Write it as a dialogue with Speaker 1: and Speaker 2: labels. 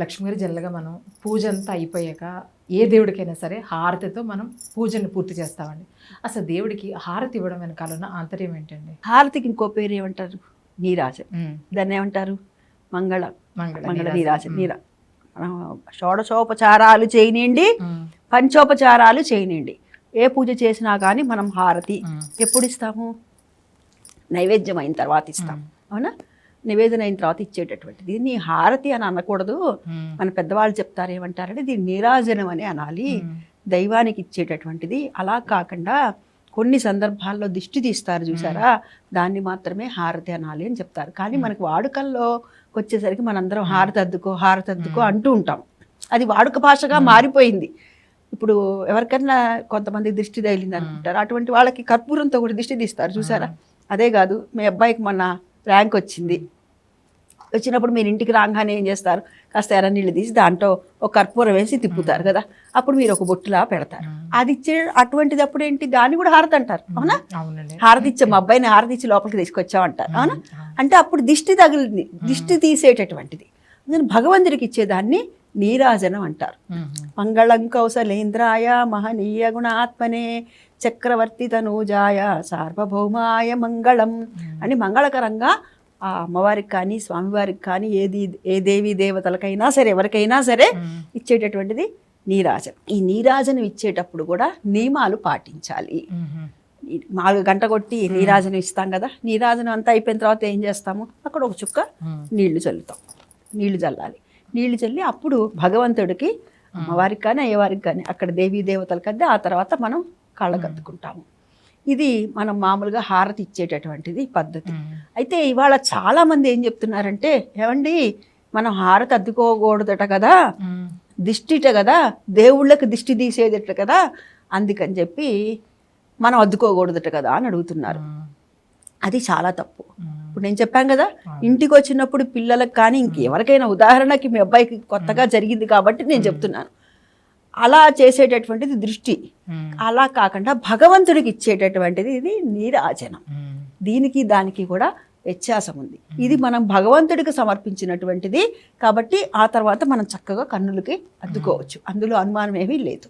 Speaker 1: లక్ష్మి గారి జనరల్గా మనం పూజ అంతా అయిపోయాక ఏ దేవుడికైనా సరే హారతితో మనం పూజని పూర్తి చేస్తామండి. అసలు దేవుడికి హారతి ఇవ్వడం వెనకాల ఉన్న ఆంతర్యం ఏంటండి?
Speaker 2: హారతికి ఇంకో పేరు ఏమంటారు? నీరాజ. దాన్ని ఏమంటారు? మంగళ.
Speaker 1: మంగళ
Speaker 2: మంగళ. నీరాజ. నీర. షోడశోపచారాలు చేయనియండి
Speaker 1: ఉమ్,
Speaker 2: పంచోపచారాలు చేయనియండి. ఏ పూజ చేసినా కానీ మనం హారతి ఎప్పుడు ఇస్తాము నైవేద్యం అయిన తర్వాత ఇస్తాం. అవునా? నివేదన అయిన తర్వాత ఇచ్చేటటువంటిది. దీన్ని హారతి అని అనకూడదు. మన పెద్దవాళ్ళు చెప్తారు ఏమంటారంటే దీన్ని నీరాజనం అని అనాలి. దైవానికి ఇచ్చేటటువంటిది. అలా కాకుండా కొన్ని సందర్భాల్లో దిష్టి తీస్తారు చూసారా? దాన్ని మాత్రమే హారతి అనాలి అని చెప్తారు. కానీ మనకు వాడుకల్లో వచ్చేసరికి మనందరం హారతి అద్దుకో హారతి అద్దుకో అంటూ ఉంటాం. అది వాడుక భాషగా మారిపోయింది. ఇప్పుడు ఎవరికైనా కొంతమంది దిష్టి తగిలింది అనుకుంటారు అటువంటి వాళ్ళకి కర్పూరంతో కూడా దిష్టి తీస్తారు చూసారా? అదే కాదు మీ అబ్బాయికి మొన్న ర్యాంక్ వచ్చింది. వచ్చినప్పుడు మీరు ఇంటికి రాగానే ఏం చేస్తారు? కాస్త ఎర్ర నీళ్ళు తీసి దాంట్లో ఒక కర్పూరం వేసి తిప్పుతారు కదా. అప్పుడు మీరు ఒక బొట్టులా పెడతారు. అది ఇచ్చే అటువంటిది అప్పుడు ఏంటి? దాన్ని కూడా హారతి అంటారు. అవునా? హారతి ఇచ్చే మా అబ్బాయిని హారతి ఇచ్చి లోపలికి తీసుకొచ్చామంటారు. అవునా? అంటే అప్పుడు దిష్టి తగిలింది. దిష్టి తీసేటటువంటిది. అందుకని భగవంతుడికి ఇచ్చేదాన్ని నీరాజనం అంటారు. మంగళం కౌసలేంద్రాయ మహనీయ గుణాత్మనే చక్రవర్తి తనూజాయ సార్వభౌమాయ మంగళం అని మంగళకరంగా ఆ అమ్మవారికి కానీ స్వామివారికి కానీ ఏది ఏ దేవి దేవతలకైనా సరే ఎవరికైనా సరే
Speaker 1: ఉమ్,
Speaker 2: ఇచ్చేటటువంటిది నీరాజనం ఈ నీరాజనం ఇచ్చేటప్పుడు కూడా నియమాలు పాటించాలి. ఈ నాలుగు గంట కొట్టి నీరాజనం ఇస్తాం కదా నీరాజనం అంతా అయిపోయిన తర్వాత ఏం చేస్తాము? అక్కడ ఒక చుక్క నీళ్ళు చల్లుతాం. నీళ్ళు చల్లాలి. నీళ్ళు చల్లి అప్పుడు భగవంతుడికి అమ్మవారికి కానీ అయ్యవారికి కానీ అక్కడ దేవీ దేవతలకు అద్ది ఆ తర్వాత మనం కళ్ళకు అద్దుకుంటాము ఇది మనం మామూలుగా హారతి ఇచ్చేటటువంటిది పద్ధతి. అయితే ఇవాళ చాలా మంది ఏం చెప్తున్నారంటే ఏమండి మనం హారతి అద్దుకోకూడదట కదా దిష్టిట కదా దేవుళ్ళకి దిష్టి తీసేదట కదా అందుకని చెప్పి మనం అద్దుకోకూడదట కదా అని అడుగుతున్నారు. అది చాలా తప్పు. ఇప్పుడు నేను చెప్పాను కదా ఇంటికి వచ్చినప్పుడు పిల్లలకు కానీ ఇంకెవరికైనా ఉదాహరణకి మీ అబ్బాయికి కొత్తగా జరిగింది కాబట్టి నేను చెప్తున్నాను. అలా చేసేటటువంటిది దృష్టి. అలా కాకుండా భగవంతుడికి ఇచ్చేటటువంటిది ఇది నీరాజనం. దీనికి దానికి కూడా వ్యత్యాసం ఉంది. ఇది మనం భగవంతుడికి సమర్పించినటువంటిది కాబట్టి ఆ తర్వాత మనం చక్కగా కన్నులకి అద్దుకోవచ్చు. అందులో అనుమానం ఏమీ లేదు.